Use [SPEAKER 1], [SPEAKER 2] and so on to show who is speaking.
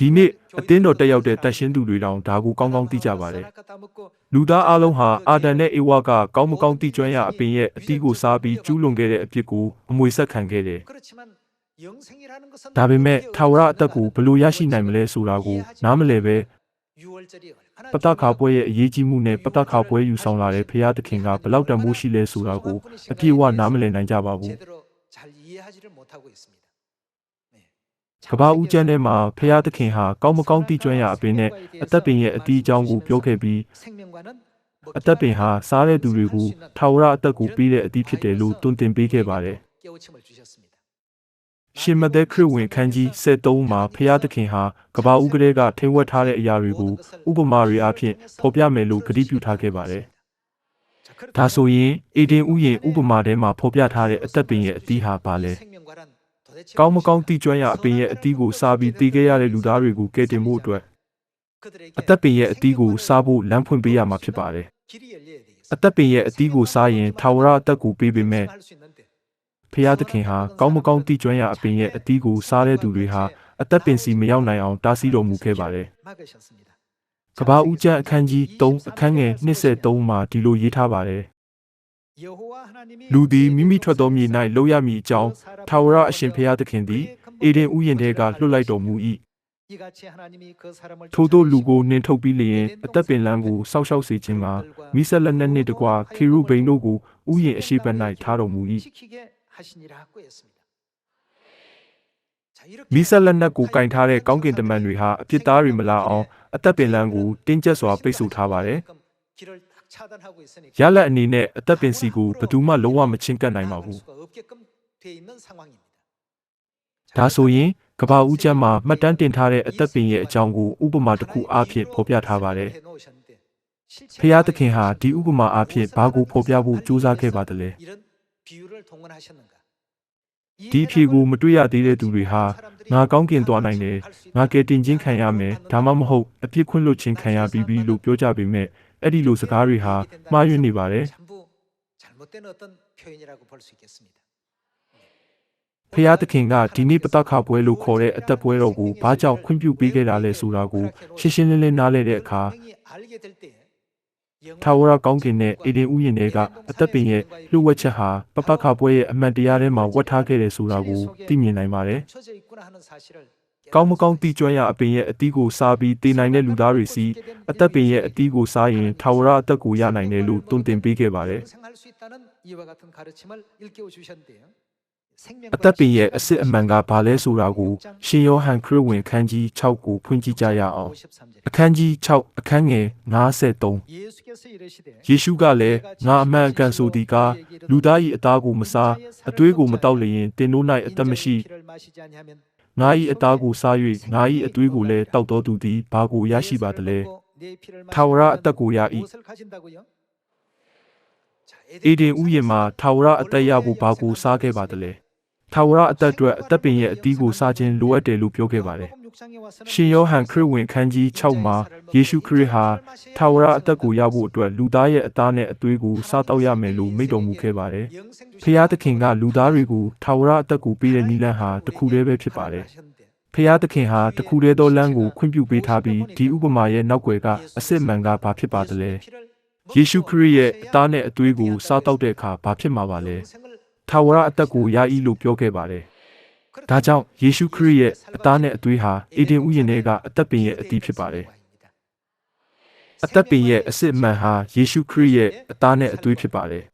[SPEAKER 1] ဒီနေ့အသင်းတော်တက်ရောက်တဲ့တန်ရှင်းသူတွေတောင်ဒါကိုကောင်းကောင်းသိကြပါတယ်လူသားအလုံးဟာအာဒန်နဲ့အေဝါကကောင်းမကောင်းသိကျွမ်းရအပင်ရဲ့အသီးကိုစားပြီးကျူးလွန်ခဲ့တဲ့အဖြစ်ကိုအမွေဆက်ခံခဲ့တယ်ဒါပေမဲ့ထာဝရအသက်ကိုဘယ်လိုရရှိနိုင်မလဲဆိုတာကိုနားမလည်ပဲပတ္တခါပွဲရဲ့အရေးကြီးမှုနဲ့ပတ္တခါပွဲယူဆောင်လာတဲ့ဖရာသခင်ကဘလောက်တန်ဖိုးရှိလဲဆိုတာကိုအပြည့်အဝနားမလည်နိုင်ကြပါဘူး ကဘာဦးကျမ်းထဲမှာဖျားသခင်ဟာကောင်းမကောင်းသိကျွမ်းရအပင်နဲ့အသက်ပင်ရဲ့အတီးအကြောင်းကိုပြောခဲ့ပြီးအသက်ပင်ဟာစားတဲ့သူတွေကိုထာဝရအသက်ကိုပေးတဲ့အတီးဖြစ်တယ်လို့တွင်တင်ပေးခဲ့ပါတယ်။ရှင်မသက်ခရစ်ဝင်ခန်းကြီး73မှာဖျားသခင်ဟာကဘာဦးကလေးကထိဝက်ထားတဲ့အရာတွေကိုဥပမာတွေအဖြစ်ဖော်ပြမယ်လို့ကတိပြုထားခဲ့ပါတယ်။ဒါဆိုရင်အေဒင်ဥယျာဉ်ဥပမာထဲမှာဖော်ပြထားတဲ့အသက်ပင်ရဲ့အတီးဟာဘာလဲ။ ကောင်းမကောင်းသိကျွမ်းရအပင်ရဲ့အသီးကိုစားပြီးတည်ခဲ့ရတဲ့လူသားတွေကိုကယ်တင်ဖို့အတွက်အသက်ပင်ရဲ့အသီးကိုစားဖို့လမ်းဖွင့်ပေးရမှာဖြစ်ပါတယ်။အသက်ပင်ရဲ့အသီးကိုစားရင်ထာဝရအသက်ကိုပေးပေမဲ့ဖျားသခင်ဟာကောင်းမကောင်းသိကျွမ်းရအပင်ရဲ့အသီးကိုစားတဲ့သူတွေဟာအသက်ပင်စီမရောက်နိုင်အောင်တားဆီးတော်မူခဲ့ပါတယ်။ကဘာဦးကျမ်းအခန်းကြီး3အခန်းငယ်23မှာဒီလိုရေးထားပါတယ်။ လူသည်မိမိထွက်သောမြေ၌လှုပ်ရမည်အကြောင်းထာဝရအရှင်ဖျားသခင်သည်အေဒင်ဥယျာဉ်ထဲကလွှတ်လိုက်တော်မူ၏ထို့သောလူကိုနှင်ထုတ်ပြီးလျင်အသက်ပင်လန်းကိုစောက်ရှောက်စေခြင်းမှာမိဆက်လက်နက်နှင့်တကွာခေရုဗိန်တို့ကိုဥယျာဉ်အရှိဘက်၌ထားတော်မူ၏မိဆက်လက်နက်ကိုကင်ထားတဲ့ကောင်းကင်တမန်တွေဟာအပြစ်သားတွေမလာအောင်အသက်ပင်လန်းကိုတင်းကျပ်စွာပိတ်ဆို့ထားပါတယ် ရလက်အနေနဲ့အသက်ပင်စီကိုဘယ်သူမှလုံးဝမချင်းကပ်နိုင်ပါဘူးဒါဆိုရင်ကဘာဦးကျမ်းမှာမှတ်တမ်းတင်ထားတဲ့အသက်ပင်ရဲ့အကြောင်းကိုဥပမာတစ်ခုအားဖြင့်ဖော်ပြထားပါတယ်။ဖျားသခင်ဟာဒီဥပမာအားဖြင့်ဘာကိုဖော်ပြဖို့ကြိုးစားခဲ့ပါသလဲ။ဒီအဖြေကိုမတွေ့ရသေးတဲ့သူတွေဟာငါကောင်းကင်သွားနိုင်တယ်။ငါကယ်တင်ခြင်းခံရမယ်။ဒါမှမဟုတ်အပြစ်ခွင့်လွတ်ခြင်းခံရပြီးပြီလို့ပြောကြပေမဲ့ အဲ့ဒီလိုစကားတွေဟာမှားယွင်းနေပါတယ်။။ဖျားသခင်ကဒီနေ့ပတခါပွဲလို့ခေါ်တဲ့အသက်ပွဲတော်ကိုဘာကြောင့်ခွင့်ပြုပေးခဲ့တာလဲဆိုတာကိုရှင်းရှင်းလင်းလင်းနားလည်တဲ့အခါထာဝရကောင်းကင်နဲ့အေဒင်ဥယျာဉ်တွေကအသက်ပင်ရဲ့လှုပ်ဝက်ချက်ဟာပပခါပွဲရဲ့အမှန်တရားထဲမှာဝတ်ထားခဲ့တယ်ဆိုတာကိုသိမြင်နိုင်ပါတယ်။ ကောင်းမကောင်းသိကျွမ်းရအပင်ရဲ့အတီးကိုစားပြီးတည်နိုင်တဲ့လူသားတွေစီအသက်ပင်ရဲ့အတီးကိုစားရင်ထာဝရအသက်ကိုရနိုင်တယ်လို့တွင်တင်ပေးခဲ့ပါတယ်။အသက်ပင်ရဲ့အစစ်အမှန်ကဘာလဲဆိုတာကိုရှင်ယောဟန်ခရစ်ဝင်ခန်းကြီး6ကိုဖွင့်ကြည့်ကြရအောင်အခန်းကြီး6အခန်းငယ်53ယေရှုကလည်းငါအမှန်အကန်ဆိုသည်ကားလူသား၏အသားကိုမစားအသွေးကိုမတောက်လျင်တင်တို့၌အသက်မရှိ ငါ၏အသားကိုစား၍ငါ၏အသွေးကိုလည်းတောက်တော်သူသည်ဘာကိုရရှိပါသလဲထာဝရအသက်ကိုရ၏အေဒင်ဥယျာဉ်မှာထာဝရအသက်ရဖို့ဘာကိုစားခဲ့ပါသလဲထာဝရအသက်အတွက်အသက်ပင်ရဲ့အသီးကိုစားခြင်းလိုအပ်တယ်လို့ပြောခဲ့ပါတယ်။ ရှင်ယောဟန်ခရစ်ဝင်ခန်းကြီး6မှာယေရှုခရစ်ဟာထာဝရအသက်ကိုရဖို့အတွက်လူသားရဲ့အသားနဲ့အသွေးကိုစားတော့ရမယ်လို့မိန့်တော်မူခဲ့ပါတယ်။ဖျားသခင်ကလူသားတွေကိုထာဝရအသက်ကိုပေးတဲ့နည်းလမ်းဟာတစ်ခုတည်းပဲဖြစ်ပါတယ်။ဖျားသခင်ဟာတခုတည်းသောလမ်းကိုခွင့်ပြုပေးထားပြီးဒီဥပမာရဲ့နောက်ွယ်ကအစ်စ်မှန်ကဘာဖြစ်ပါသလဲ။ယေရှုခရစ်ရဲ့အသားနဲ့အသွေးကိုစားတော့တဲ့အခါဘာဖြစ်မှာပါလဲ။ထာဝရအသက်ကိုရ၏လို့ပြောခဲ့ပါတယ်။ ဒါကြောင့်ယေရှုခရစ်ရဲ့အသားနဲ့အသွေးဟာအေဒင်ဥယျာဉ်ထဲကအသက်ပင်ရဲ့အသီးဖြစ်ပါတယ်။အသက်ပင်ရဲ့အစစ်အမှန်ဟာယေရှုခရစ်ရဲ့အသားနဲ့အသွေးဖြစ်ပါတယ်